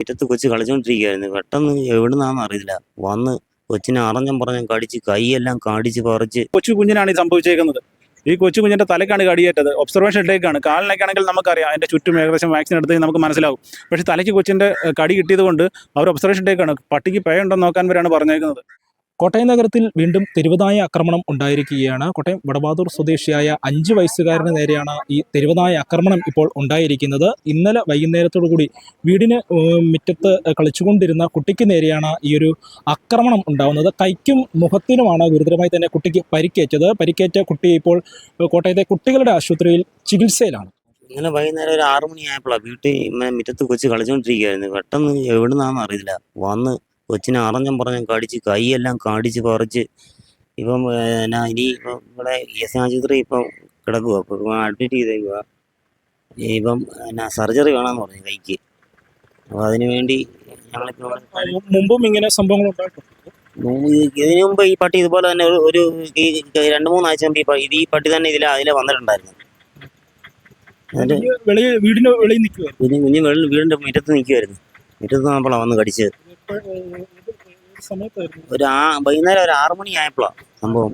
മുറ്റത്ത് കൊച്ചു കളിച്ചോണ്ടിരിക്കുകയായിരുന്നു പെട്ടെന്ന് എവിടുന്നാന്ന് അറിയില്ല വന്ന് കൊച്ചിനെ അറിഞ്ഞും പറഞ്ഞും കടിച്ച് കൈയെല്ലാം കാടിച്ച് പറിച്ച്. കൊച്ചു കുഞ്ഞിനാണ് ഈ സംഭവിച്ചേക്കുന്നത്. ഈ കൊച്ചു കുഞ്ഞിന്റെ തലക്കാണ് കടിയേറ്റത്. ഒബ്സർവേഷൻ ഇട്ടേക്കാണ് കാലിനൊക്കെയാണെങ്കിൽ നമുക്കറിയാം. അതിന്റെ ചുറ്റും ഏകദേശം വാക്സിൻ എടുത്ത് നമുക്ക് മനസ്സിലാവും. പക്ഷേ തലയ്ക്ക് കൊച്ചിന്റെ കടി കിട്ടിയത് കൊണ്ട് അവർ ഒബ്സർവേഷൻ ഇട്ടേക്കാണ് പട്ടിക്ക് പേയുണ്ടോ നോക്കാൻ വരെയാണ് പറഞ്ഞേക്കുന്നത്. കോട്ടയം നഗരത്തിൽ വീണ്ടും തെരുവുതായ ആക്രമണം ഉണ്ടായിരിക്കുകയാണ്. കോട്ടയം വടബാദൂർ സ്വദേശിയായ അഞ്ച് വയസ്സുകാരന് നേരെയാണ് ഈ തെരുവുതായ ആക്രമണം ഇപ്പോൾ ഉണ്ടായിരിക്കുന്നത്. ഇന്നലെ കൂടി വീടിന് മുറ്റത്ത് കളിച്ചുകൊണ്ടിരുന്ന കുട്ടിക്ക് നേരെയാണ് ഈ ഒരു ആക്രമണം ഉണ്ടാവുന്നത്. കൈക്കും മുഖത്തിനുമാണ് ഗുരുതരമായി തന്നെ കുട്ടിക്ക് പരിക്കേറ്റത്. പരിക്കേറ്റ കുട്ടി ഇപ്പോൾ കോട്ടയത്തെ കുട്ടികളുടെ ആശുപത്രിയിൽ ചികിത്സയിലാണ്. ഇന്നലെ വൈകുന്നേരം ഒരു ആറു മണിയായപ്പോഴാണ് വീട്ടിൽ ഇങ്ങനെ മുറ്റത്ത് കൊച്ചു കളിച്ചുകൊണ്ടിരിക്കുകയായിരുന്നു. പെട്ടെന്ന് എവിടുന്നാണെന്ന് അറിയില്ല. വന്ന് കൊച്ചിനെ അറിഞ്ഞും പറഞ്ഞും കടിച്ച് കൈയെല്ലാം കാടിച്ച് പറിച്ച് ഇപ്പം എന്നാ ഇനി ഇപ്പം ഇവിടെ എസ് ആശുപത്രി ഇപ്പം കിടക്കുക ഇപ്പം അഡ്മിറ്റ് ചെയ്തേക്കുക ഇപ്പം എന്നാ സർജറി വേണമെന്ന് പറഞ്ഞു കൈക്ക്. അപ്പോൾ അതിന് വേണ്ടി ഞങ്ങളിപ്പോൾ മുമ്പും ഇങ്ങനെ സംഭവങ്ങൾ ഇതിനു മുമ്പ് ഈ പട്ടി ഇതുപോലെ തന്നെ ഒരു- ഈ രണ്ട് മൂന്നാഴ്ച മുമ്പ് ഈ ഇത് ഈ പട്ടി തന്നെ ഇതിൽ അതിലെ വന്നിട്ടുണ്ടായിരുന്നു. എന്നിട്ട് വെളി വീടിന് വെളിയിൽ കുഞ്ഞ് കുഞ്ഞ് വീടിന്റെ മുറ്റത്ത് നിൽക്കുമായിരുന്നു മുറ്റത്ത് നമ്മളാണ് വന്ന് കടിച്ചത്. ഒരു ആ വൈകുന്നേരം ഒരു ആറു മണി ആയപ്പോഴാണ് സംഭവം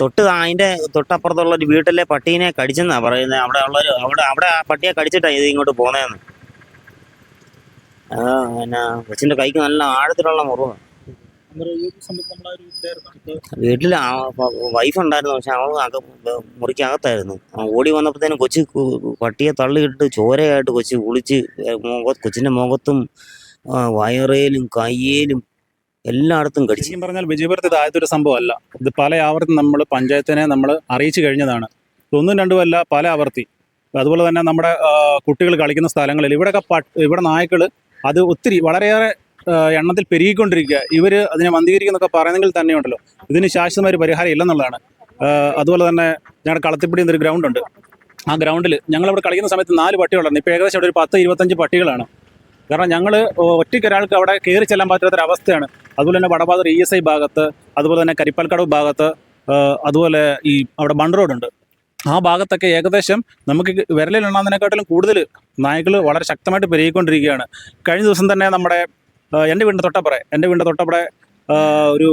തൊട്ട് അതിന്റെ തൊട്ടപ്പുറത്തുള്ള ഒരു വീട്ടിലെ പട്ടീനെ കടിച്ചെന്നാ പറയുന്നത് അവിടെ ഉള്ളൊരു അവിടെ അവിടെ ആ പട്ടിയെ കടിച്ചിട്ടാ ഇത് ഇങ്ങോട്ട് പോന്നേന്ന് ആ പിന്നെ കൊച്ചിന്റെ കൈക്ക് നല്ല ആഴത്തിലുള്ള മുറിവ്. വീട്ടിൽ വൈഫ് ഉണ്ടായിരുന്നു പക്ഷെ അവൾ മുറിക്കകത്തായിരുന്നു. ഓടി വന്നപ്പോഴത്തേനും കൊച്ചു പട്ടിയെ തള്ളിയിട്ട് ചോരയായിട്ട് കൊച്ചു കുളിച്ച് കൊച്ചിന്റെ മുഖത്തും വയറേലും കയ്യേലും എല്ലായിടത്തും കടിച്ചു. പറഞ്ഞാൽ വിജയപുരത്ത് ഇത് ആദ്യത്തെ സംഭവമല്ല. ഇത് പല ആവർത്തി നമ്മൾ പഞ്ചായത്തിനെ നമ്മൾ അറിയിച്ചു കഴിഞ്ഞതാണ്. ഒന്നും രണ്ടും അല്ല പല ആവർത്തി. അതുപോലെ തന്നെ നമ്മുടെ കുട്ടികൾ കളിക്കുന്ന സ്ഥലങ്ങളിൽ ഇവിടെയൊക്കെ ഇവിടെ നായ്ക്കൾ അത് ഒത്തിരി വളരെയേറെ എണ്ണത്തിൽ പെരുകിക്കൊണ്ടിരിക്കുക. ഇവർ അതിനെ മന്ദീകരിക്കുന്നൊക്കെ പറയുന്നെങ്കിൽ തന്നെയുണ്ടല്ലോ. ഇതിന് ശാശ്വതമായ ഒരു പരിഹാരം ഇല്ലെന്നുള്ളതാണ്. അതുപോലെ തന്നെ ഞങ്ങളുടെ കളത്തിപ്പിടി എന്നൊരു ഗ്രൗണ്ട് ഉണ്ട്. ആ ഗ്രൗണ്ടിൽ ഞങ്ങളവിടെ കളിക്കുന്ന സമയത്ത് നാല് പട്ടികളുണ്ട്. ഇപ്പോൾ ഏകദേശം അവിടെ ഒരു പത്ത് ഇരുപത്തഞ്ച് പട്ടികളാണ്. കാരണം ഞങ്ങൾ ഒറ്റയ്ക്ക് ഒരാൾക്ക് അവിടെ കയറി ചെല്ലാൻ പറ്റാത്തൊരവസ്ഥയാണ്. അതുപോലെ തന്നെ വടബാദർ ഇ എസ് ഐ ഭാഗത്ത് അതുപോലെ തന്നെ കരിപ്പാൽക്കടവ് ഭാഗത്ത് അതുപോലെ ഈ അവിടെ ബണ്ട് റോഡുണ്ട്. ആ ഭാഗത്തൊക്കെ ഏകദേശം നമുക്ക് വിരലിലുണ്ടാകുന്നതിനെക്കാട്ടിലും കൂടുതൽ നായ്ക്കൾ വളരെ ശക്തമായിട്ട് പെരുകിക്കൊണ്ടിരിക്കുകയാണ്. കഴിഞ്ഞ ദിവസം തന്നെ നമ്മുടെ എന്റെ വീടിന്റെ തൊട്ടപ്പുറേ എന്റെ വീടിന്റെ തൊട്ടപ്പുറേ ഒരു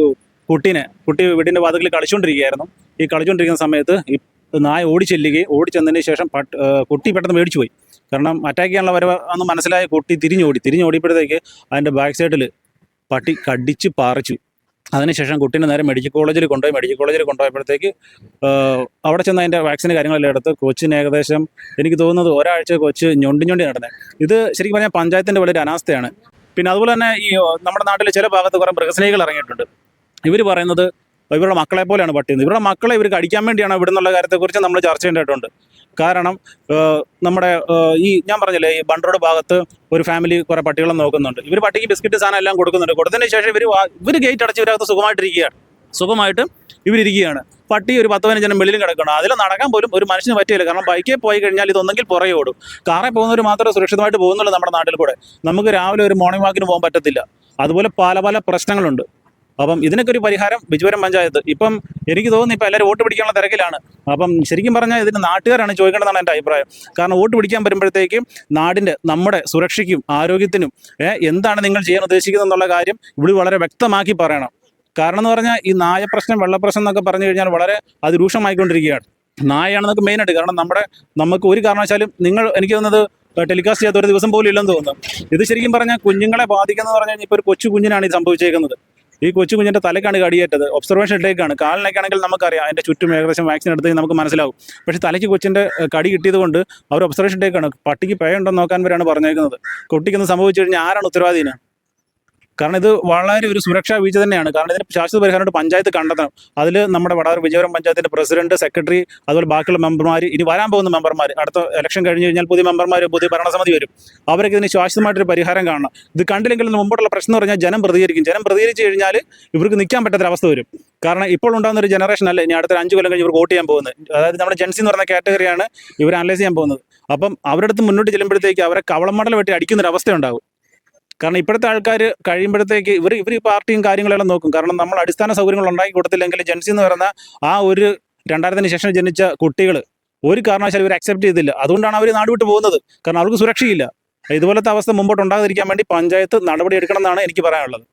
കുട്ടീനെ കുട്ടി വീടിന്റെ വാതിലിൽ കളിച്ചുകൊണ്ടിരിക്കുകയായിരുന്നു ഈ കളിച്ചുകൊണ്ടിരിക്കുന്ന സമയത്ത് ഈ നായ ഓടിച്ചെല്ലുകയും ഓടിച്ചെന്നതിന് ശേഷം പട്ട് കുട്ടി പെട്ടെന്ന് മേടിച്ചു പോയി കാരണം അറ്റാക്ക് ചെയ്യാനുള്ള വരവ് അന്ന് മനസ്സിലായ കുട്ടി തിരിഞ്ഞോടി. തിരിഞ്ഞോടിയപ്പോഴത്തേക്ക് അതിന്റെ ബാക്ക് സൈഡിൽ പട്ടി കടിച്ച് പാറിച്ചു. അതിനുശേഷം കുട്ടീനെ നേരെ മെഡിക്കൽ കോളേജിൽ കൊണ്ടുപോയി. മെഡിക്കൽ കോളേജിൽ കൊണ്ടുപോയപ്പോഴത്തേക്ക് അവിടെ ചെന്ന് അതിന്റെ വാക്സിന് കാര്യങ്ങളെല്ലാം എടുത്ത് കൊച്ചിന് ഏകദേശം എനിക്ക് തോന്നുന്നത് ഒരാഴ്ച കൊച്ച് ഞൊണ്ടി ഞൊണ്ടി നടന്നത് ഇത് ശരിക്കും പറഞ്ഞാൽ പഞ്ചായത്തിന്റെ വലിയൊരു അനാസ്ഥയാണ്. പിന്നെ അതുപോലെ തന്നെ ഈ നമ്മുടെ നാട്ടിലെ ചില ഭാഗത്ത് കുറേ മൃഗസ്നേഹികൾ ഇറങ്ങിയിട്ടുണ്ട്. ഇവർ പറയുന്നത് ഇവരുടെ മക്കളെ പോലെയാണ് പട്ടിയെന്ന് ഇവരുടെ മക്കളെ ഇവർ കടിക്കാൻ വേണ്ടിയാണ് ഇവിടെ നിന്നുള്ള കാര്യത്തെക്കുറിച്ച് നമ്മൾ ചർച്ച ചെയ്യേണ്ടതായിട്ടുണ്ട് കാരണം നമ്മുടെ ഈ ഞാൻ പറഞ്ഞില്ലേ ഈ ബണ്ടറോഡ് ഭാഗത്ത് ഒരു ഫാമിലി കുറെ പട്ടികളെ നോക്കുന്നുണ്ട്. ഇവർ പട്ടിക്ക് ബിസ്ക്കറ്റ് സാധനം എല്ലാം കൊടുക്കുന്നുണ്ട്. കൊടുത്തതിന് ശേഷം ഇവർ ഇവർ ഗേറ്റ് അടച്ച് ഇവരകത്ത് സുഖമായിട്ടിരിക്കുകയാണ്. സുഖമായിട്ട് ഇവരിയ്ക്കുകയാണ് പട്ടി ഒരു പത്ത് പതിനഞ്ചെണ്ണം വെളിയിലും കിടക്കണം അതിൽ നടക്കാൻ പോലും ഒരു മനുഷ്യന് പറ്റിയില്ല കാരണം ബൈക്കിൽ പോയി കഴിഞ്ഞാൽ ഇതൊന്നെങ്കിൽ പുറകെ ഓടും. കാറിൽ പോകുന്നവർ മാത്രമേ സുരക്ഷിതമായിട്ട് പോകുന്നുള്ളൂ നമ്മുടെ നാട്ടിൽ കൂടെ. നമുക്ക് രാവിലെ ഒരു മോർണിംഗ് വാക്കിന് പോകാൻ പറ്റത്തില്ല. അതുപോലെ പല പല പ്രശ്നങ്ങളുണ്ട്. അപ്പം ഇതിനൊക്കെ ഒരു പരിഹാരം ബിജുപുരം പഞ്ചായത്ത്. ഇപ്പം എനിക്ക് തോന്നുന്നു ഇപ്പം എല്ലാവരും വോട്ട് പിടിക്കാനുള്ള തിരക്കിലാണ്. അപ്പം ശരിക്കും പറഞ്ഞാൽ ഇതിന് നാട്ടുകാരാണ് ചോദിക്കേണ്ടതെന്നാണ് എന്റെ അഭിപ്രായം. കാരണം വോട്ട് പിടിക്കാൻ വരുമ്പോഴത്തേക്കും നാടിന്റെ നമ്മുടെ സുരക്ഷയ്ക്കും ആരോഗ്യത്തിനും എന്താണ് നിങ്ങൾ ചെയ്യാൻ ഉദ്ദേശിക്കുന്നത് എന്നുള്ള കാര്യം ഇവിടെ വളരെ വ്യക്തമാക്കി പറയണം. കാരണം എന്ന് പറഞ്ഞാൽ ഈ നായ പ്രശ്നം വെള്ളപ്രശ്നം എന്നൊക്കെ പറഞ്ഞു കഴിഞ്ഞാൽ വളരെ അതിരൂക്ഷമായിക്കൊണ്ടിരിക്കുകയാണ്. നായയാണെന്നൊക്കെ മെയിനായിട്ട് കാരണം നമ്മുടെ നമുക്ക് ഒരു കാരണവശാലും നിങ്ങൾ എനിക്ക് തോന്നുന്നത് ടെലികാസ്റ്റ് ചെയ്യാത്ത ഒരു ദിവസം പോലും ഇല്ലെന്ന് തോന്നുന്നു. ഇത് ശരിക്കും പറഞ്ഞാൽ കുഞ്ഞുങ്ങളെ ബാധിക്കുന്നതെന്ന് പറഞ്ഞു കഴിഞ്ഞാൽ ഇപ്പോൾ ഒരു കൊച്ചു കുഞ്ഞിനാണ് ഇത് സംഭവിച്ചേക്കുന്നത്. ഈ കൊച്ചു കുഞ്ഞിന്റെ തലക്കാണ് കടിയേറ്റത്. ഒബ്സർവേഷൻ ഇട്ടേക്കാണ്. കാലിനൊക്കെയാണെങ്കിൽ നമുക്കറിയാം. അതിന്റെ ചുറ്റും ഏകദേശം വാക്സിൻ എടുത്ത് നമുക്ക് മനസ്സിലാവും. പക്ഷേ തലയ്ക്ക് കൊച്ചിന്റെ കടി കിട്ടിയത് കൊണ്ട് അവർ ഒബ്സർവേഷൻ ഇട്ടേക്കാണ്. പട്ടിക്ക് പേയുണ്ടോ നോക്കാൻ വരെയാണ് പറഞ്ഞേക്കുന്നത്. കുട്ടിക്കൊന്ന് സംഭവിച്ചു കഴിഞ്ഞാൽ ആരാണ് ഉത്തരവാദിന് കാരണം ഇത് വളരെ ഒരു സുരക്ഷാ വീഴ്ച തന്നെയാണ്. കാരണം ഇതിന് ശാശ്വത പരിഹാരമായിട്ട് പഞ്ചായത്ത് കണ്ടെത്തണം. അതിൽ നമ്മുടെ വടാർ വിജയപുരം പഞ്ചായത്തിന്റെ പ്രസിഡന്റ് സെക്രട്ടറി അതുപോലെ ബാക്കിയുള്ള മെമ്പർമാർ ഇനി വരാൻ പോകുന്ന മെമ്പർമാർ അടുത്ത ഇലക്ഷൻ കഴിഞ്ഞ് കഴിഞ്ഞാൽ പുതിയ മെമ്പർമാർ പുതിയ ഭരണസമിതി വരും. അവരൊക്കെ ഇതിന് ശാശ്വതമായിട്ടൊരു പരിഹാരം കാണണം. ഇത് കണ്ടില്ലെങ്കിൽ മുമ്പോട്ടുള്ള പ്രശ്നം എന്ന് പറഞ്ഞാൽ ജനം പ്രതികരിക്കും. ജനം പ്രതികരിച്ചു കഴിഞ്ഞാൽ ഇവർക്ക് നിൽക്കാൻ പറ്റാത്തൊരവസ്ഥ വരും. കാരണം ഇപ്പോൾ ഉണ്ടാകുന്ന ഒരു ജനറേഷൻ അല്ല ഇനി അടുത്ത അഞ്ച് കൊല്ലം കഴിഞ്ഞ് ഇവർ വോട്ട് ചെയ്യാൻ പോകുന്നത്. അതായത് നമ്മുടെ ജെൻസി എന്ന് പറഞ്ഞ കാറ്റഗറിയാണ് ഇവർ അനലൈസ് ചെയ്യാൻ പോകുന്നത്. അപ്പം അവരുടെ മുന്നോട്ട് ചെല്ലുമ്പോഴത്തേക്ക് അവരെ കവളം മടൽ വെട്ടി അടിക്കുന്നൊരു അവസ്ഥ ഉണ്ടാകും കാരണം ഇപ്പോഴത്തെ ആൾക്കാർ കഴിയുമ്പോഴത്തേക്ക് ഇവർ ഇവർ ഈ പാർട്ടിയും കാര്യങ്ങളെല്ലാം നോക്കും. കാരണം നമ്മൾ അടിസ്ഥാന സൗകര്യങ്ങൾ ഉണ്ടാക്കി കൊടുത്തില്ലെങ്കിൽ ജെൻസി എന്ന് പറയുന്ന ആ ഒരു രണ്ടായിരത്തിന് ശേഷം ജനിച്ച കുട്ടികൾ ഒരു കാരണവശാലും ഇവർ അക്സെപ്റ്റ് ചെയ്തില്ല. അതുകൊണ്ടാണ് അവർ നാട് വിട്ട് പോകുന്നത്. കാരണം അവർക്ക് സുരക്ഷയില്ല. ഇതുപോലത്തെ അവസ്ഥ മുമ്പോട്ട് ഉണ്ടാകാതിരിക്കാൻ വേണ്ടി പഞ്ചായത്ത് നടപടി എടുക്കണം എന്നാണ് എനിക്ക് പറയാനുള്ളത്.